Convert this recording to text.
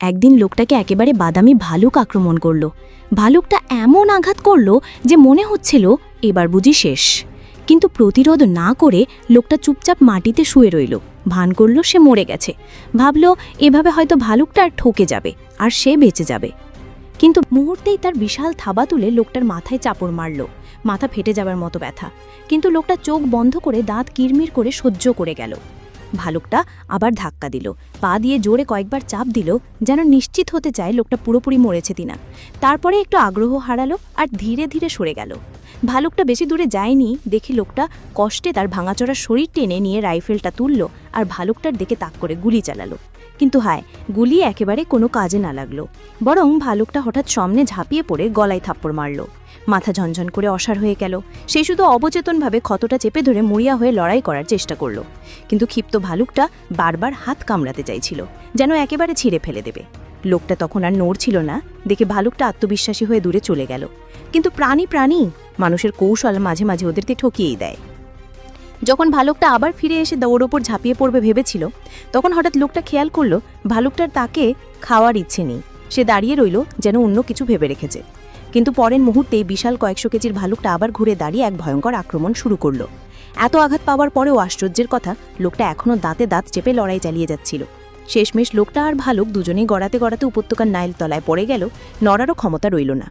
একদিন লোকটাকে একেবারে বাদামি ভালুক আক্রমণ করল। ভালুকটা এমন আঘাত করল যে মনে হচ্ছিল এবার বুঝি শেষ। কিন্তু প্রতিরোধ না করে লোকটা চুপচাপ মাটিতে শুয়ে রইল। ভান করল সে মরে গেছে। ভাবল এভাবে হয়তো ভালুকটা ঠকে যাবে, আর সে বেঁচে যাবে। কিন্তু মুহূর্তেই তার বিশাল থাবা তুলে লোকটার মাথায় চাপড় মারল। মাথা ফেটে যাবার মতো ব্যথা। কিন্তু লোকটা চোখ বন্ধ করে দাঁত কিরমির করে সহ্য করে গেল। ভালুকটা আবার ধাক্কা দিল। পা দিয়ে জোরে কয়েকবার চাপ দিল যেন নিশ্চিত হতে চায় লোকটা পুরোপুরি মরেছে কিনা। তারপরে একটু আগ্রহ হারালো আর ধীরে ধীরে সরে গেল। ভালুকটা বেশি দূরে যায়নি, দেখি লোকটা কষ্টে তার ভাঙাচোরা শরীর টেনে নিয়ে রাইফেলটা তুলল আর ভালুকটার দিকে তাক করে গুলি চালালো। কিন্তু হায়, গুলি একেবারে কোনো কাজে না লাগল। বরং ভালুকটা হঠাৎ সামনে ঝাঁপিয়ে পড়ে গলায় থাপ্পড় মারল। মাথা ঝনঝন করে অসার হয়ে গেল। সে শুধু অবচেতনভাবে ক্ষতটা চেপে ধরে মরিয়া হয়ে লড়াই করার চেষ্টা করল। কিন্তু ক্ষিপ্ত ভালুকটা বারবার হাত কামড়াতে চাইছিল, যেন একেবারে ছিঁড়ে ফেলে দেবে। লোকটা তখন আর নড়ছিল না, দেখে ভালুকটা আত্মবিশ্বাসী হয়ে দূরে চলে গেল। কিন্তু প্রাণী প্রাণী, মানুষের কৌশল মাঝে মাঝে ওদেরকে ঠকিয়েই দেয়। যখন ভালুকটা আবার ফিরে এসে দৌড় ওপর ঝাঁপিয়ে পড়বে ভেবেছিল, তখন হঠাৎ লোকটা খেয়াল করল, ভালুকটার তাকে খাওয়ার ইচ্ছে নেই। সে দাঁড়িয়ে রইল, যেন অন্য কিছু ভেবে রেখেছে। কিন্তু পরের মুহূর্তে বিশাল কয়েকশো কেজির ভালুকটা আবার ঘুরে দাঁড়িয়ে এক ভয়ঙ্কর আক্রমণ শুরু করল। এত আঘাত পাওয়ার পরেও আশ্চর্যের কথা, লোকটা এখনও দাঁতে দাঁত চেপে লড়াই চালিয়ে যাচ্ছিল। শেষমেশ লোকটা আর ভালুক দুজনেই গড়াতে গড়াতে উপত্যকার নাইল তলায় পড়ে গেল, নড়ারও ক্ষমতা রইল না।